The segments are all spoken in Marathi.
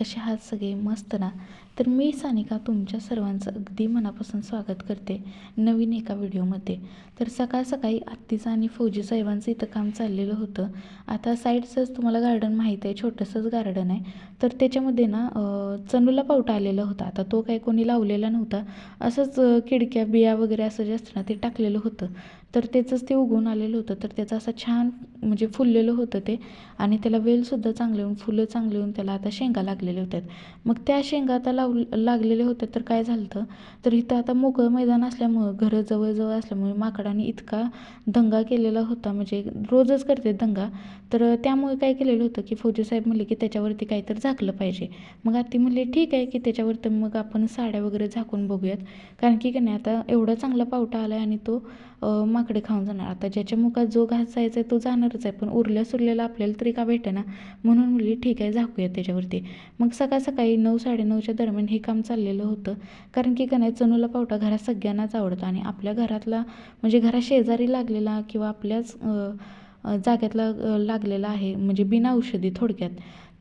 कसे आहात सगळे? मस्त ना? तर मी सानिका तुमच्या सर्वांचं अगदी मनापासून स्वागत करते नवीन एका व्हिडिओमध्ये. तर सकाळ सकाळी आत्तीचं आणि फौजी साहेबांचं इथं काम चाललेलं होतं. आता साईडचंच तुम्हाला गार्डन माहीत आहे छोटंसंच गार्डन आहे. तर त्याच्यामध्ये ना अं, चणूला पावटा आलेला होता. आता तो काही कोणी लावलेला नव्हता. असंच खिडक्या बिया वगैरे असं जे असतं ना ते टाकलेलं होतं. तर त्याचंच ते उगवून आलेलं होतं. तर त्याचं असं छान म्हणजे फुललेलं होतं ते. आणि त्याला वेलसुद्धा चांगले येऊन फुलं चांगले येऊन त्याला आता शेंगा लागलेल्या होत्या मग त्या शेंगा आता लाव लागलेल्या होत्या तर काय झालं होतं तर इथं आता मोकळं मैदान असल्यामुळं घरं जवळजवळ असल्यामुळे माकडाने इतका दंगा केलेला होता. म्हणजे रोजच करते दंगा. तर त्यामुळे काय केलेलं होतं की फौजी साहेब म्हणले की त्याच्यावरती काहीतरी झाकलं पाहिजे. मग आत्ती म्हणले ठीक आहे की त्याच्यावरती मग आपण साड्या वगैरे झाकून बघूयात. कारण की का नाही आता एवढा चांगला पावटा आला आहे आणि तो अं, माकडे खाऊन जाणार. आता ज्याच्या मुखात जो घास जायचा आहे तो जाणारच आहे. पण उरल्या सुरलेला आपल्याला तरी का भेटेना? म्हणून मुली ठीक आहे झाकूया त्याच्यावरती. मग सकाळ सकाळी नऊ साडेनऊच्या दरम्यान हे काम चाललेलं होतं. कारण की का नाही चणूला पावटा घरात सगळ्यांनाच आवडतं आणि आपल्या घरातला म्हणजे घरा शेजारी लागलेला किंवा आपल्याच जाग्यातला लागलेला आहे म्हणजे बिना औषधी थोडक्यात.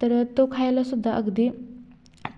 तर तो खायलासुद्धा अगदी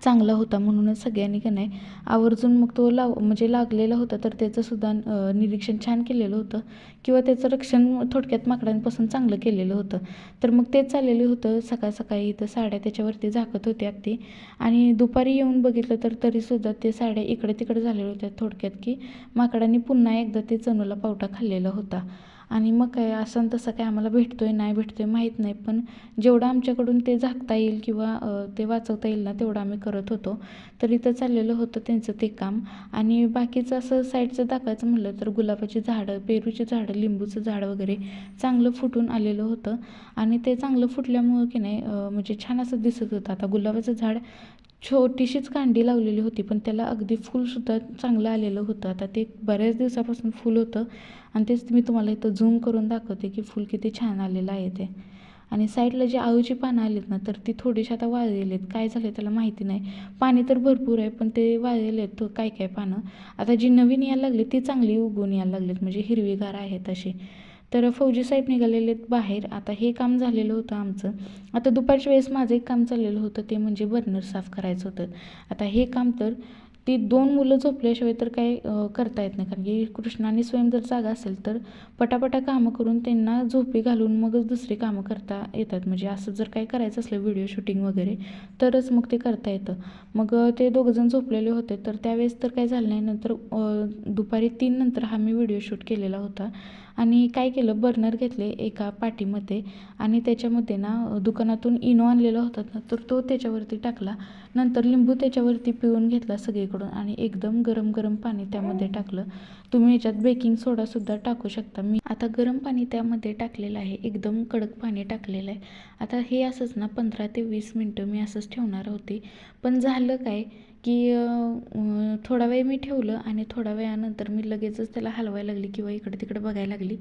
चांगला होता म्हणूनच सगळ्यांनी का नाही आवर्जून मग तो लाव म्हणजे लागलेला होता तर त्याचंसुद्धा निरीक्षण छान केलेलं होतं. किंवा त्याचं रक्षण थोडक्यात माकडांपासून चांगलं केलेलं होतं. तर मग तेच चाललेलं होतं. सकाळ सकाळी इथं साड्या त्याच्यावरती झाकत होत्या अगदी. आणि दुपारी येऊन बघितलं तर तरीसुद्धा ते साड्या इकडे तिकडे झालेल्या होत्या थोडक्यात की माकडांनी पुन्हा एकदा ते चणूला पावटा खाल्लेला होता. आणि मग काय असं तसं काय आम्हाला भेटतो आहे नाही भेटतो आहे माहीत नाही. पण जेवढं आमच्याकडून ते झाकता येईल किंवा ते वाचवता येईल ना तेवढं आम्ही करत होतो. तर इथं चाललेलं होतं त्यांचं ते काम. आणि बाकीचं असं साईडचं दाखवायचं म्हटलं तर गुलाबाची झाडं पेरूची झाडं लिंबूचं झाड वगैरे चांगलं फुटून आलेलं होतं. आणि ते चांगलं फुटल्यामुळं की नाही म्हणजे छान असं दिसत होतं. आता गुलाबाचं झाड छोटीशीच कांडी लावलेली होती पण त्याला अगदी फूलसुद्धा चांगलं आलेलं होतं. आता ते बऱ्याच दिवसापासून फुल होतं आणि तेच मी तुम्हाला इथं झूम करून दाखवते की फुल किती छान आलेलं आहे ते. आणि साईडला जी आळूची पानं आलीत ना तर ती थोडीशी आता वाळलेली आहेत काय झालं त्याला माहिती नाही. पाणी तर भरपूर आहे पण ते वाळलेले आहेत काय काय पानं. आता जी नवीन यायला लागली ती चांगली उगवून यायला लागलीत. म्हणजे हिरवीगार आहेत अशी. तर फौजी साहेब निघालेले आहेत बाहेर. आता हे काम झालेलं होतं आमचं. आता दुपारच्या वेळेस माझं एक काम चाललेलं होतं ते म्हणजे बर्नर साफ करायचं होतं. आता हे काम तर ती दोन मुलं झोपल्याशिवाय तर काय करता येत नाही. कारण की कृष्णाने स्वयं जर जागा असेल तर पटापटा कामं करून त्यांना झोपी घालून मगच दुसरी कामं करता येतात. म्हणजे असं जर काही करायचं असलं व्हिडिओ शूटिंग वगैरे तरच मग ते करता येतं. मग ते दोघंजण झोपलेले होते. तर त्यावेळेस तर काय झालं नाही. नंतर दुपारी तीन नंतर हा मी व्हिडिओ शूट केलेला होता. आणि काय केलं? बर्नर घेतले एका पाटीमध्ये आणि त्याच्यामध्ये ना दुकानातून इनो आणलेला होता ना तर तो त्याच्यावरती टाकला. नंतर लिंबू त्याच्यावरती पिळून घेतला सगळीकडून आणि एकदम गरम गरम पाणी त्यामध्ये टाकलं. तुम्ही याच्यात बेकिंग सोडासुद्धा टाकू शकता. मी आता गरम पाणी त्यामध्ये टाकलेलं आहे. एकदम कडक पाणी टाकलेलं आहे. आता हे असंच ना पंधरा ते वीस मिनटं मी असंच ठेवणार होते. पण झालं काय की थोडा वेळ मी ठेवलं आणि थोड्या वेळानंतर मी लगेचच त्याला हलवायला लागली किंवा इकडे तिकडे बघायला लागली.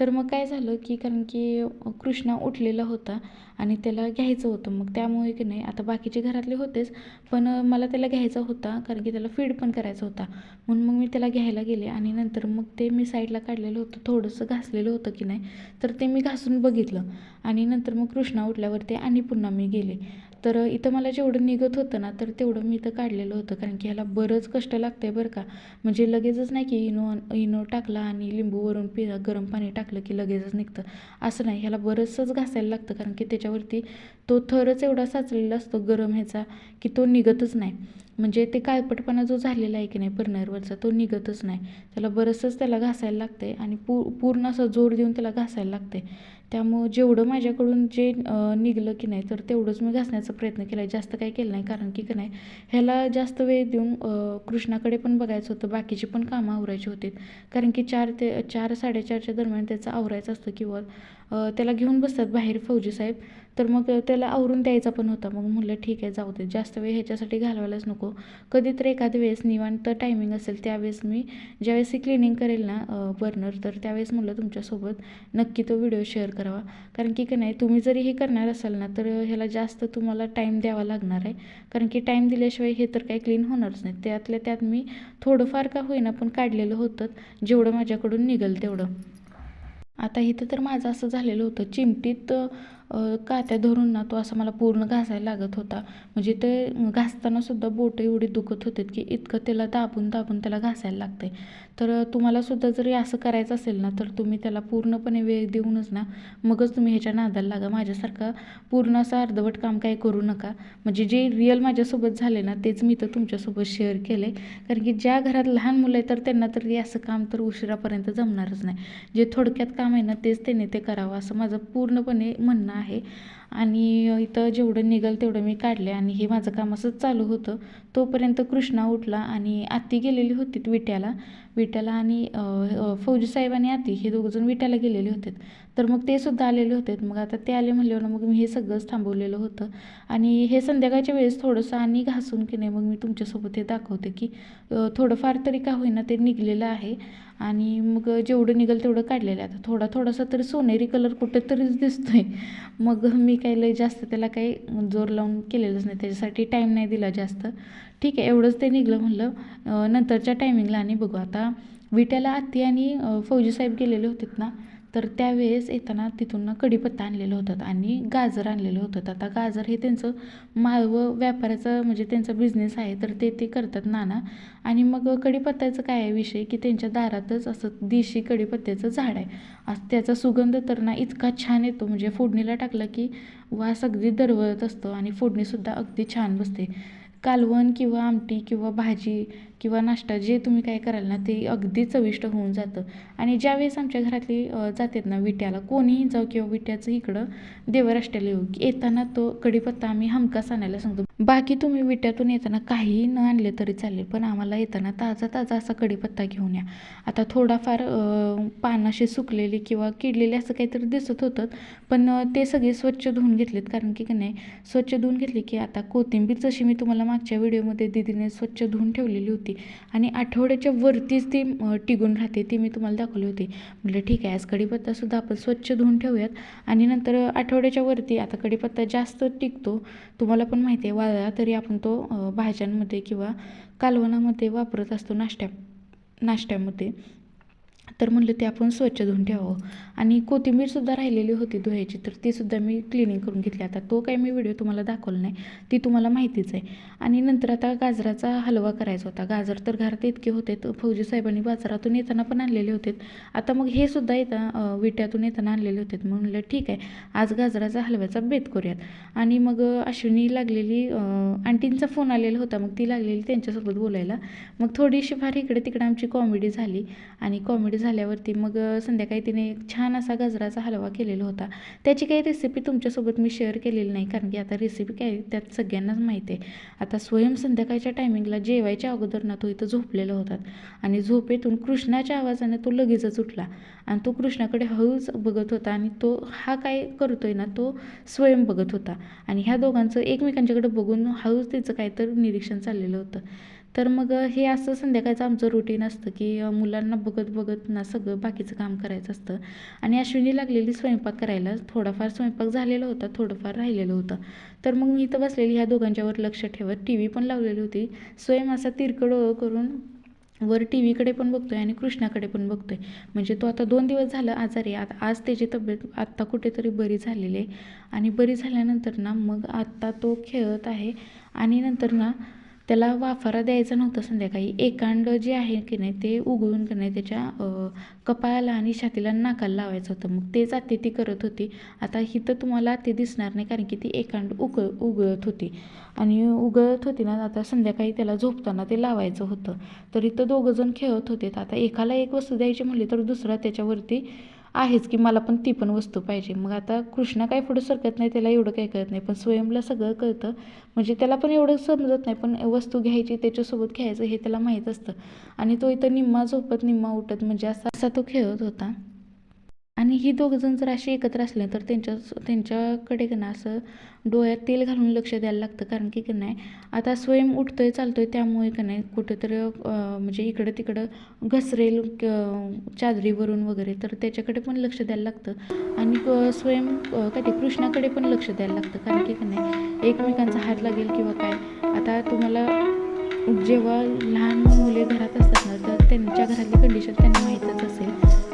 तर मग काय झालं की कारण की कृष्णा उठलेला होता आणि त्याला घ्यायचं होतं. मग त्यामुळे की नाही आता बाकीचे घरातले होतेच पण मला त्याला घ्यायचा होता कारण की त्याला फीड पण करायचा होता. म्हणून मग मी त्याला घ्यायला गेले आणि नंतर मग ते मी साईडला काढलेलं होतं. थोडंसं घासलेलं होतं की नाही तर ते मी घासून बघितलं. आणि नंतर मग कृष्णा उठल्यावरती आणि पुन्हा मी गेले. तर इथं मला जेवढं निघत होतं ना तर तेवढं मी इथं काढलेलं होतं. कारण की ह्याला बरंच कष्ट लागतं आहे बरं का. म्हणजे लगेचच नाही की इनो इनो टाकला आणि लिंबूवरून पि गरम पाणी टाकलं की लगेचच निघतं. असं नाही ह्याला बरंचसंच घासायला लागतं. कारण की त्याच्यावरती तो थरच एवढा साचलेला असतो गरम ह्याचा की तो निघतच नाही. म्हणजे ते काळपटपणा जो झालेला आहे की नाही बर्नरवरचा तो निघतच नाही. त्याला बरंचसंच त्याला घासायला लागते आणि पू पूर्ण असं जोर देऊन त्याला घासायला लागते त्यामुळं जेवढं माझ्याकडून जे निघलं की नाही तर तेवढंच मी घासण्याचा प्रयत्न केला आहे जास्त काही केलं नाही कारण की का नाही ह्याला जास्त वेळ देऊन कृष्णाकडे पण बघायचं होतं. बाकीची पण कामं आवरायची होती. कारण की चार ते चार साडेचारच्या दरम्यान त्याचं आवरायचं असतं किंवा त्याला घेऊन बसतात बाहेर फौजी साहेब. तर मग त्याला आवरून द्यायचा पण होता. मग म्हटलं ठीक आहे जाऊ दे. जास्त वेळ ह्याच्यासाठी घालवायलाच नको. कधी तर एखाद्या वेळेस निवांत टायमिंग असेल त्यावेळेस मी ज्यावेळेस ही क्लिनिंग करेल ना बर्नर तर त्यावेळेस म्हटलं तुमच्यासोबत नक्की तो व्हिडिओ शेअर करावा. कारण की का नाही तुम्ही जरी हे करणार असाल ना तर ह्याला जास्त तुम्हाला टाईम द्यावा लागणार आहे. कारण की टाईम दिल्याशिवाय हे तर काही क्लीन होणारच नाही. त्यातल्या त्यात मी थोडंफार का होईना पण काढलेलं होतं. जेवढं माझ्याकडून निघेल तेवढं. आता इथं तर माझं असं झालेलं होतं चिमटीत कात्या धरून ना तो असा मला पूर्ण घासायला लागत होता. म्हणजे ते घासताना सुद्धा बोटं एवढी दुखत होते की इतकं त्याला दाबून दाबून त्याला घासायला लागते तर तुम्हाला सुद्धा जरी असं करायचं असेल ना तर तुम्ही त्याला पूर्णपणे वेळ देऊनच ना मगच तुम्ही ह्याच्या नादाला लागा. माझ्यासारखं पूर्ण असं अर्धवट काम काही करू नका. म्हणजे जे रिअल माझ्यासोबत झाले ना तेच मी तर तुमच्यासोबत शेअर केले कारण की ज्या घरात लहान मुलं आहे तर त्यांना तरी असं काम तर उशिरापर्यंत जमणारच नाही. जे थोडक्यात काम आहे ना तेच त्यांनी ते करावं असं माझं पूर्णपणे म्हणणं आहे. आणि इथं जेवढं निघाल तेवढं मी काढले आणि हे माझं काम असंच चालू होतं. तोपर्यंत कृष्णा उठला आणि आत्ती गेलेली होती विट्याला. विट्याला आणि फौजी साहेब आणि आत्ती हे दोघंजण विट्याला गेलेले होते. तर मग ते सुद्धा आलेले होते. मग आता ते आले म्हणल्यावर मग मी हे सगळंच थांबवलेलं होतं. आणि हे संध्याकाळच्या वेळेस थोडंसं आणि घासून की नाही मग मी तुमच्यासोबत हे दाखवते की थोडंफार तरी का होईना ते निघलेलं आहे. आणि मग जेवढं निघेल तेवढं काढलेलं आहे. आता थोडा थोडासा तरी सोनेरी कलर कुठेतरीच दिसतोय. मग मी काही लय जास्त त्याला काही जोर लावून केलेलंच नाही. त्याच्यासाठी टाईम नाही दिला जास्त. ठीक आहे एवढंच ते निघलं म्हणलं. नंतरच्या टायमिंगला आणि बघू. आता विट्याला आत्ती आणि फौजीसाहेब फौजी साहेब गेलेले होते ना तर त्यावेळेस येताना तिथून ना कढीपत्ता आणलेलं होतात आणि गाजर आणलेलं होतं. आता गाजर हे त्यांचं माळवं व्यापाराचं म्हणजे त्यांचा बिझनेस आहे तर ते ते करतात नाना. आणि मग कढीपत्त्याचं काय आहे विषय? की त्यांच्या दारातच असं देशी कढीपत्त्याचं झाड आहे. असं त्याचा सुगंध तर ना इतका छान येतो. म्हणजे फोडणीला टाकला की वास अगदी दरवळत असतो आणि फोडणीसुद्धा अगदी छान बसते. कालवण किंवा आमटी किंवा भाजी किंवा नाश्ता जे तुम्ही काय कराल ना ते अगदी चविष्ट होऊन जातं. आणि ज्यावेळेस आमच्या घरातली जातात ना विट्याला कोणीही जाऊ किंवा विट्याचं इकडं देवराष्ट्याला येऊ येताना तो कढीपत्ता आम्ही हमखास आणायला सांगतो. बाकी तुम्ही विट्यातून येताना काहीही न आणले तरी चालेल पण आम्हाला येताना ताजा ताजा असा कढीपत्ता घेऊन या. आता थोडाफार पानाशी सुकलेली किंवा किडलेली असं काहीतरी दिसत होतं पण ते सगळे स्वच्छ धुवून घेतलेत. कारण की नाही स्वच्छ धुवून घेतली की आता कोथिंबीर जशी मी तुम्हाला मागच्या व्हिडिओमध्ये दीदीने स्वच्छ धुवून ठेवलेली होती आणि आठवड्याच्या वरतीच ती टिकून राहते. ती मी तुम्हाला दाखवली होती. म्हटलं ठीक आहे आज कढीपत्तासुद्धा आपण स्वच्छ धुवून ठेवूयात. आणि नंतर आठवड्याच्या वरती आता कढीपत्ता जास्त टिकतो तुम्हाला पण माहिती आहे वाळला तरी आपण तो भाज्यांमध्ये किंवा कालवणामध्ये वापरत असतो नाश्त्या नाश्त्यामध्ये तर म्हणलं ते आपण स्वच्छ धुवून ठेवावं. आणि कोथिंबीरसुद्धा राहिलेली होती धुवायची तर तीसुद्धा मी क्लिनिंग करून घेतली. आता तो काही मी व्हिडिओ तुम्हाला दाखवला नाही ती तुम्हाला माहितीच आहे. आणि नंतर आता गाजराचा हलवा करायचा होता. गाजर तर घरात इतके होते फौजी साहेबांनी बाजारातून येताना पण आणलेले होते. आता मग हे सुद्धा येता विट्यातून येताना आणलेले होते. मग म्हणलं ठीक आहे आज गाजराचा हलव्याचा बेत करूयात. आणि मग अश्विनी लागलेली आंटींचा फोन आलेला होता. मग ती लागलेली त्यांच्यासोबत बोलायला. मग थोडीशी फार इकडे तिकडे आमची कॉमेडी झाली. आणि कॉमेडी झाल्यावरती मग संध्याकाळी तिने एक छान असा गाजराचा हलवा केलेला होता. त्याची काही रेसिपी तुमच्यासोबत मी शेअर केलेली नाही कारण की आता रेसिपी काय त्यात सगळ्यांनाच माहिती आहे. आता स्वयं संध्याकाळच्या टायमिंगला जेवायच्या अगोदर ना तो इथं झोपलेला होता. आणि झोपेतून कृष्णाच्या आवाजाने तो लगेचच उठला. आणि तो कृष्णाकडे हळूच बघत होता आणि तो हा काय करतोय ना तो स्वयं बघत होता. आणि ह्या दोघांचं एकमेकांच्याकडे बघून हळूच त्याचं काय तर निरीक्षण चाललेलं होतं. तर मग हे असं संध्याकाळचं आमचं रुटीन असतं की मुलांना बघत बघत ना सगळं बाकीचं काम करायचं असतं. आणि अश्विनी लागलेली स्वयंपाक करायला थोडाफार स्वयंपाक झालेला होता थोडंफार राहिलेलं होतं. तर मग मी इथं बसलेली ह्या दोघांच्यावर लक्ष ठेवत टी व्ही पण लावलेली होती. स्वयं असा तिरकड करून वर टी व्हीकडे पण बघतोय आणि कृष्णाकडे पण बघतोय. म्हणजे तो आता दोन दिवस झालं आजारी आता आज त्याची तब्येत आत्ता कुठेतरी बरी झालेली आहे. आणि बरी झाल्यानंतर ना मग आत्ता तो खेळत आहे. आणि नंतर ना त्याला वाफारा द्यायचा नव्हता संध्याकाळी. एकांड जे आहे की नाही ते उघडून की नाही त्याच्या कपाळाला आणि छातीला नाकाला लावायचं होतं. मग तेच आत्ते ती करत होती. आता इथं तुम्हाला ते दिसणार नाही कारण की ती एकांड उकळ उगळत होती. आणि उगळत होती ना आता संध्याकाळी त्याला झोपताना ते लावायचं होतं. तर इथं दोघंजण खेळत होते. आता एकाला एक वस्तू द्यायची म्हणली तर दुसरा त्याच्यावरती आहेच की मला पण ती पण वस्तू पाहिजे. मग आता कृष्णा काय पुढं सरकत नाही त्याला एवढं काही कळत नाही. पण स्वयंला सगळं कळतं. म्हणजे त्याला पण एवढं समजत नाही पण वस्तू घ्यायची त्याच्यासोबत घ्यायचं हे त्याला माहीत असतं. आणि तो इथं निम्मा झोपत निम्मा उठत म्हणजे असा असा तो खेळत होता. आणि ही दोघंजण जर असे एकत्र असले तर त्यांच्या त्यांच्याकडे का ना असं डोळ्यात तेल घालून लक्ष द्यायला लागतं. कारण की का नाही आता स्वयं उठतोय चालतोय त्यामुळे का नाही कुठेतरी म्हणजे इकडं तिकडं घसरेल चादरीवरून वगैरे तर त्याच्याकडे पण लक्ष द्यायला लागतं. आणि स्वयं काय ते कृष्णाकडे पण लक्ष द्यायला लागतं. कारण की का नाही एकमेकांचा हात लागेल किंवा काय. आता तुम्हाला जेव्हा लहान मुले घरात असतात ना तर त्यांच्या घरातली कंडिशन त्यांना माहीतच असेल.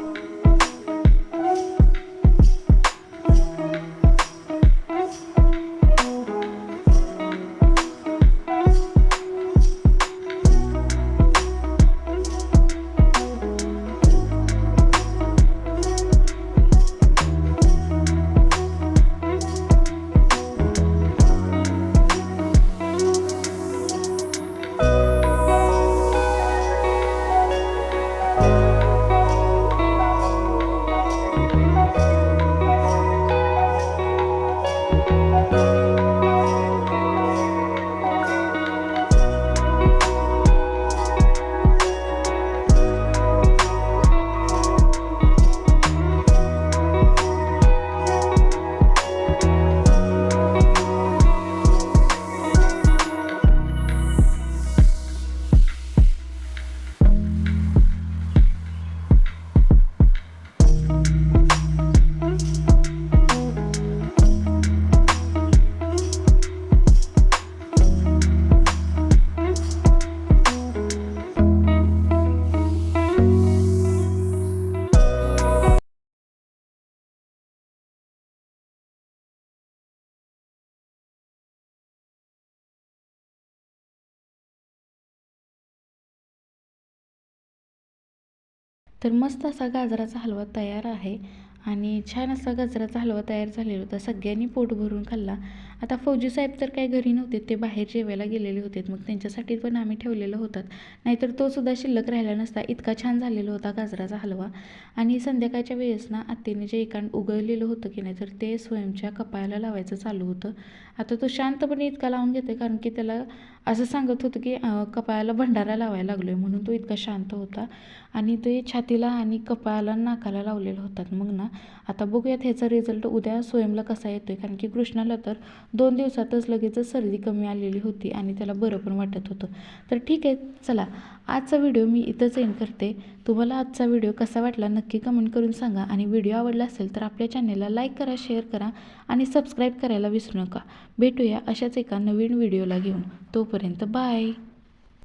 तर मस्त असा गाजराचा हलवा तयार आहे. आणि छान असा गाजराचा हलवा तयार झालेला होता. सगळ्यांनी पोट भरून खाल्ला. आता फौजी साहेब तर काही घरी नव्हते ते बाहेर जेवायला गेलेले होते. मग त्यांच्यासाठी पण आम्ही ठेवलेलं होतात नाहीतर तो सुद्धा शिल्लक राहिला नसता. इतका छान झालेला होता गाजराचा हलवा. आणि संध्याकाळच्या वेळेस ना आत्तेने जे एकांड उगळलेलं होतं की नाही तर ते स्वयंच्या कपाळाला लावायचं चालू होतं. आता तो शांतपणे इतका लावून घेते कारण की त्याला असं सांगत होतं की कपाळाला भंडारा लावायला लागलो आहे म्हणून तो इतका शांत होता. आणि ते छातीला आणि कपाळाला नाकाला लावलेलं होतात. मग ना आता बघूयात ह्याचा रिझल्ट उद्या स्वयंला कसा येतो आहे कारण की कृष्णाला तर दोन दिवसातच लगेचच सर्दी कमी आलेली होती आणि त्याला बरं पण वाटत होतं. तर ठीक आहे चला. आजचा व्हिडिओ मी इथंच एंड करते. तुम्हाला आजचा व्हिडिओ कसा वाटला नक्की कमेंट करून सांगा आणि व्हिडिओ आवडला असेल तर आपल्या चॅनेलला लाईक करा शेअर करा आणि सबस्क्राईब करायला विसरू नका. भेटूया अशाच एका नवीन व्हिडिओला घेऊन. तोपर्यंत बाय